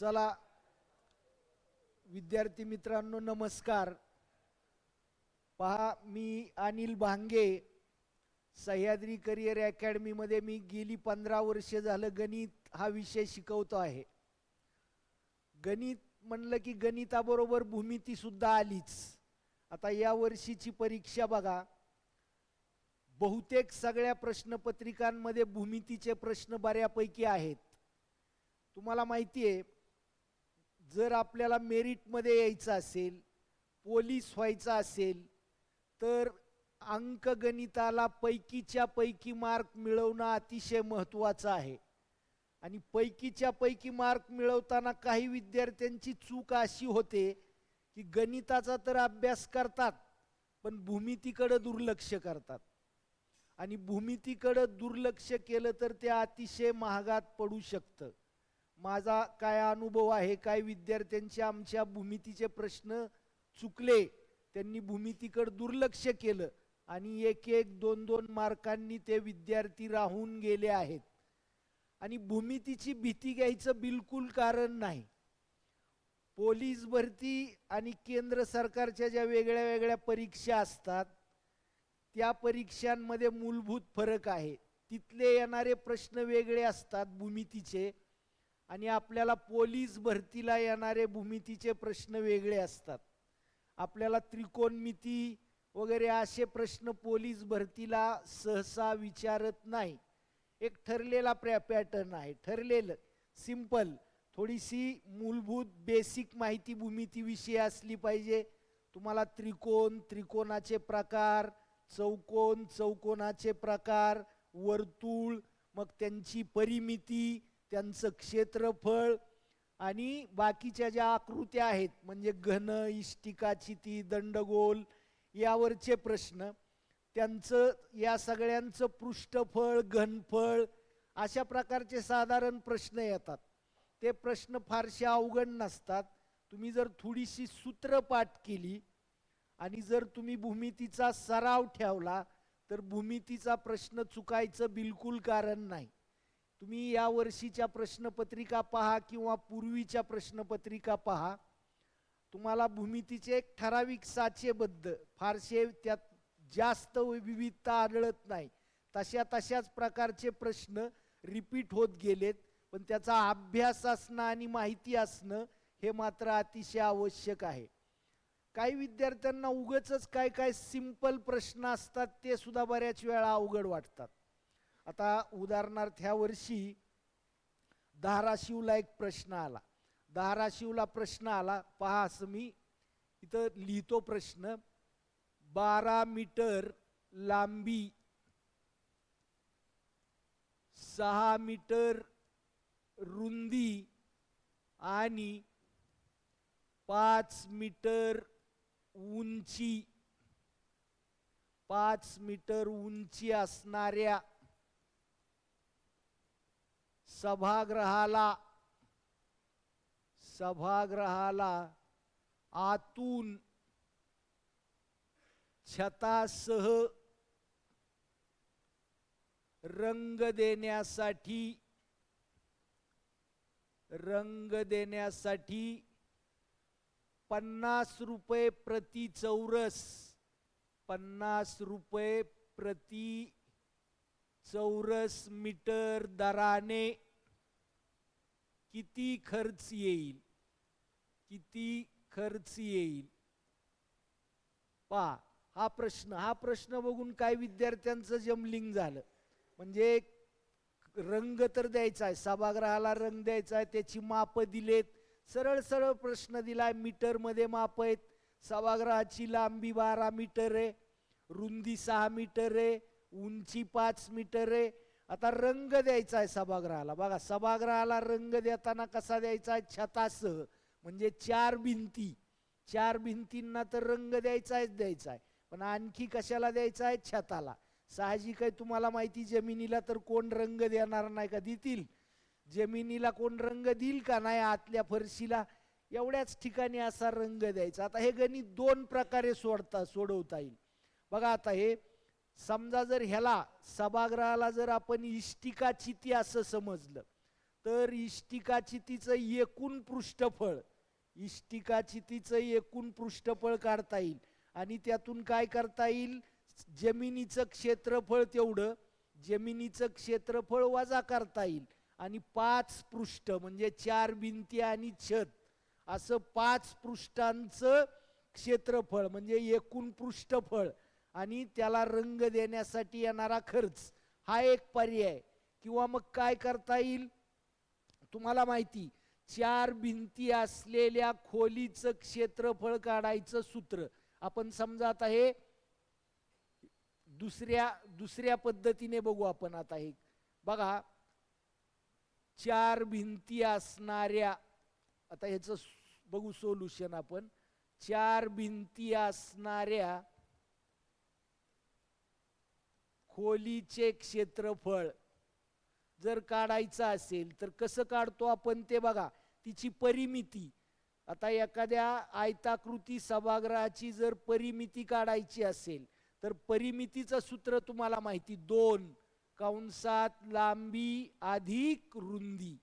चला विद्यार्थी मित्रांनो नमस्कार. पहा मी अनिल भांगे सह्याद्री करिअर अकॅडमीमध्ये मी गेली पंधरा वर्ष झालं गणित हा विषय शिकवतो आहे. गणित म्हणलं की गणिताबरोबर भूमितीसुद्धा आलीच. आता या वर्षीची परीक्षा बघा. बहुतेक सगळ्या प्रश्नपत्रिकांमध्ये भूमितीचे प्रश्न बऱ्यापैकी आहेत. तुम्हाला माहिती आहे जर आपल्याला मेरिटमध्ये यायचं असेल पोलीस व्हायचं असेल तर अंकगणिताला पैकीच्या पैकी मार्क मिळवणं अतिशय महत्त्वाचं आहे. आणि पैकीच्या पैकी मार्क मिळवताना काही विद्यार्थ्यांची चूक अशी होते की गणिताचा तर अभ्यास करतात पण भूमितीकडं दुर्लक्ष करतात. आणि भूमितीकडं दुर्लक्ष केलं तर ते अतिशय महागात पडू शकतं. माझा काय अनुभव आहे काय विद्यार्थ्यांचे आमच्या भूमितीचे प्रश्न चुकले त्यांनी भूमितीकडं दुर्लक्ष केलं आणि एक एक दोन दोन मार्कांनी ते विद्यार्थी राहून गेले आहेत. आणि भूमितीची भीती घ्यायचं बिलकुल कारण नाही. पोलीस भरती आणि केंद्र सरकारच्या ज्या वेगळ्या वेगळ्या परीक्षा असतात त्या परीक्षांमध्ये मूलभूत फरक आहे. तिथले येणारे प्रश्न वेगळे असतात भूमितीचे. आणि आपल्याला पोलीस भरतीला येणारे भूमितीचे प्रश्न वेगळे असतात. आपल्याला त्रिकोणमिती वगैरे असे प्रश्न पोलीस भरतीला सहसा विचारत नाही. एक ठरलेला प्र पॅटर्न आहे. ठरलेलं सिंपल थोडीशी मूलभूत बेसिक माहिती भूमितीविषयी असली पाहिजे. तुम्हाला त्रिकोण त्रिकोणाचे प्रकार चौकोन चौकोनाचे प्रकार वर्तुळ मग त्यांची परिमिती त्यांचं क्षेत्रफळ आणि बाकीच्या ज्या आकृत्या आहेत म्हणजे घन इष्टिका चिती दंडगोल यावरचे प्रश्न त्यांचं या सगळ्यांचं पृष्ठफळ घनफळ अशा प्रकारचे साधारण प्रश्न येतात. ते प्रश्न फारसे अवघड नसतात. तुम्ही जर थोडीशी सूत्रपाठ केली आणि जर तुम्ही भूमितीचा सराव ठेवला तर भूमितीचा प्रश्न चुकायचं बिलकुल कारण नाही. तुम्ही या वर्षीच्या प्रश्नपत्रिका पहा किंवा पूर्वीच्या प्रश्नपत्रिका पहा. तुम्हाला भूमितीचे एक ठराविक साचेबद्ध फारसे त्यात जास्त विविधता आढळत नाही. तशा तशाच प्रकारचे प्रश्न रिपीट होत गेलेत पण त्याचा अभ्यास असणं आणि माहिती असणं हे मात्र अतिशय आवश्यक आहे. काही विद्यार्थ्यांना उगच काय काय सिंपल प्रश्न असतात ते सुद्धा बऱ्याच वेळा अवघड वाटतात. आता उदाहरणार्थ ह्या वर्षी धाराशिवला एक प्रश्न आला. धाराशिवला प्रश्न आला. पहा असं मी इथं लिहितो प्रश्न. बारा मीटर लांबी सहा मीटर रुंदी आणि पाच मीटर उंची पाच मीटर उंची असणाऱ्या सभागृहाला सभागृहाला आतून छतासह रंग देण्यासाठी रंग देण्यासाठी पन्नास रुपये प्रति चौरस पन्नास रुपये प्रति चौरस मीटर दराने किती खर्च येईल? किती खर्च येईल? पा हा प्रश्न हा प्रश्न बघून काय विद्यार्थ्यांचं जमलिंग झालं. म्हणजे रंग तर द्यायचा आहे सभागृहाला रंग द्यायचा आहे त्याची मापं दिलेत. सरळ सरळ प्रश्न दिलाय मीटरमध्ये माप आहेत. सभागृहाची लांबी बारा मीटर आहे. रुंदी सहा मीटर आहे. उंची पाच मीटर आहे. आता रंग द्यायचा आहे सभागृहाला. बघा सभागृहाला रंग देताना कसा द्यायचा आहे? छतासह म्हणजे चार भिंती. चार भिंतींना तर रंग द्यायचा आहेच द्यायचा आहे. पण आणखी कशाला द्यायचा आहे? छताला. साहजिक आहे तुम्हाला माहिती जमिनीला तर कोण रंग देणार नाही का? देतील. जमिनीला कोण रंग देईल का नाही? आतल्या फरशीला. एवढ्याच ठिकाणी असा रंग द्यायचा. आता हे गणित दोन प्रकारे सोडता सोडवता येईल. बघा आता हे समजा जर ह्याला सभागृहाला जर आपण इष्टिका चिती असं समजलं तर इष्टिकाचितीचं एकूण पृष्ठफळ इष्टिकाचितीचं एकूण पृष्ठफळ काढता येईल. आणि त्यातून काय करता येईल? जमिनीचं क्षेत्रफळ तेवढं जमिनीचं क्षेत्रफळ वजा करता येईल. आणि पाच पृष्ठ म्हणजे चार भिंती आणि छत असं पाच पृष्ठांचं क्षेत्रफळ म्हणजे एकूण पृष्ठफळ आणि त्याला रंग देण्यासाठी येणारा खर्च हा एक पर्याय. किंवा मग काय करता येईल? तुम्हाला माहिती चार भिंती असलेल्या खोलीचं क्षेत्रफळ काढायचं सूत्र. आपण समजा आता हे दुसऱ्या दुसऱ्या पद्धतीने बघू आपण आता हे. बघा चार भिंती असणाऱ्या आता ह्याचं बघू सोल्युशन आपण. चार भिंती असणाऱ्या खोलीचे क्षेत्रफळ जर काढायचं असेल तर कसं काढतो आपण ते बघा. तिची परिमिती. आता एखाद्या आयताकृती सभागृहाची जर परिमिती काढायची असेल तर परिमितीचं सूत्र तुम्हाला माहिती. दोन कंसात लांबी अधिक रुंदी.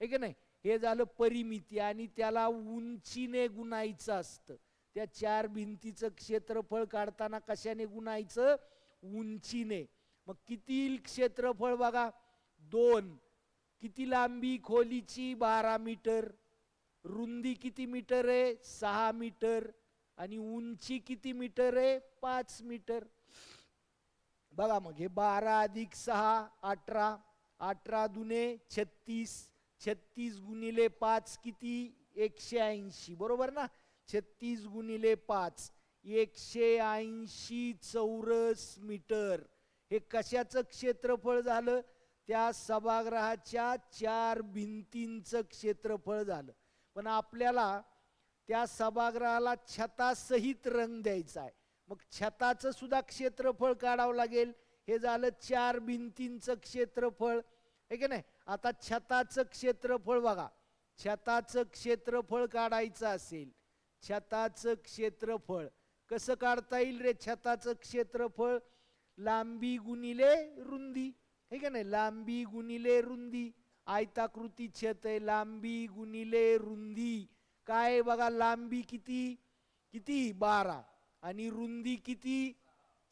हे की नाही? हे झालं परिमिती आणि त्याला उंचीने गुणायचं असतं. त्या चार भिंतीचं क्षेत्रफळ काढताना कशाने गुणायचं? उंचीने. मग किती क्षेत्रफळ बघा? दोन. किती लांबी खोलीची? बारा मीटर. रुंदी किती मीटर आहे? सहा मीटर. आणि उंची किती मीटर आहे? पाच मीटर. बघा मग हे बारा अधिक सहा अठरा. अठरा दुने छत्तीस. छत्तीस गुणिले पाच किती? एकशे ऐंशी. बरोबर ना? छत्तीस गुणिले पाच. एकशे ऐंशी चौरस मीटर. हे कशाचं क्षेत्रफळ झालं? त्या सभागृहाच्या चार भिंतींचं क्षेत्रफळ झालं. पण आपल्याला त्या सभागृहाला छतासहित रंग द्यायचा आहे. मग छताचं सुद्धा क्षेत्रफळ काढावं लागेल. हे झालं चार भिंतींचं क्षेत्रफळ. हे की नाही? आता छताचं क्षेत्रफळ बघा. छताचं क्षेत्रफळ काढायचं असेल. छताचं क्षेत्रफळ. कसं काढता येईल रे छताचं क्षेत्रफळ? लांबी गुणिले रुंदी. हे का नाही? लांबी गुणिले रुंदी. आयताकृती छत आहे लांबी गुणिले रुंदी. काय बघा लांबी किती? किती? बारा. आणि रुंदी किती?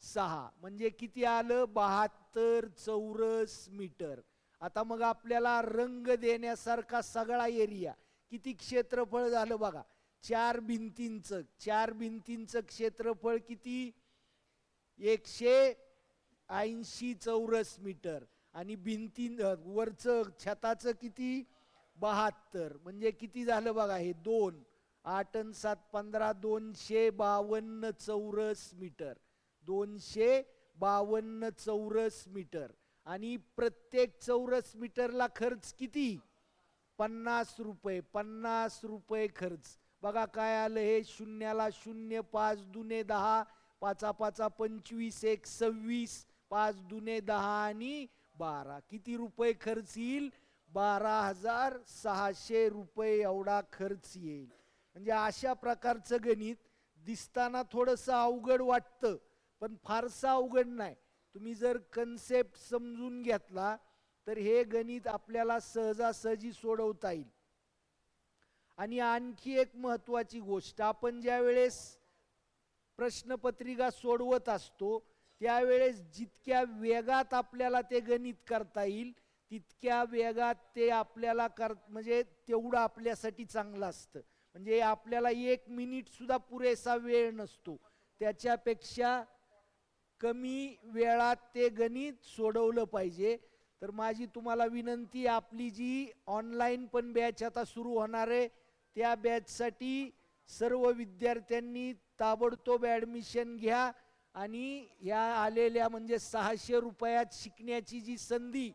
सहा. म्हणजे किती आलं? बहात्तर चौरस मीटर. आता मग आपल्याला रंग देण्यासारखा सगळा एरिया. किती क्षेत्रफळ झालं बघा? चार भिंतींचं चार भिंतींचं क्षेत्रफळ किती? एकशे ऐंशी चौरस मीटर. आणि भिंती वरचं छताचं किती? बहात्तर. म्हणजे किती झालं बघा हे दोन. आठ अन सात पंधरा दोनशे बावन्न चौरस मीटर. दोनशे बावन्न चौरस मीटर. आणि प्रत्येक चौरस मीटरला खर्च किती? पन्नास रुपये पन्नास रुपये खर्च. बघा काय आलं हे शून्याला शून्य पाच दुने दहा पाचा पाचा पंचवीस एक सव्वीस पाच दुने दहा आणि बारा. किती रुपये खर्च येईल? बारा हजार सहाशे रुपये एवढा खर्च येईल. म्हणजे अशा प्रकारचं गणित दिसताना थोडंसं अवघड वाटतं पण फारसं अवघड नाही. तुम्ही जर कन्सेप्ट समजून घेतला तर हे गणित आपल्याला सहजासहजी सोडवता येईल. आणि आणखी एक महत्त्वाची गोष्ट आपण ज्या वेळेस प्रश्नपत्रिका सोडवत असतो त्यावेळेस जितक्या वेगात आपल्याला ते गणित करता येईल तितक्या वेगात ते आपल्याला कर म्हणजे तेवढं आपल्यासाठी चांगलं असतं. म्हणजे आपल्याला एक मिनिटसुद्धा पुरेसा वेळ नसतो. त्याच्यापेक्षा कमी वेळात ते गणित सोडवलं पाहिजे. तर माझी तुम्हाला विनंती आपली जी ऑनलाईन पण बॅच आता सुरू होणार आहे त्या बॅचसाठी सर्व विद्यार्थ्यांनी ताबडतोब ॲडमिशन घ्या आणि या आलेल्या म्हणजे सहाशे रुपयात शिकण्याची जी संधी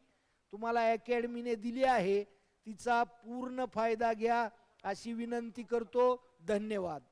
तुम्हाला अकॅडमीने दिली आहे तिचा पूर्ण फायदा घ्या अशी विनंती करतो. धन्यवाद.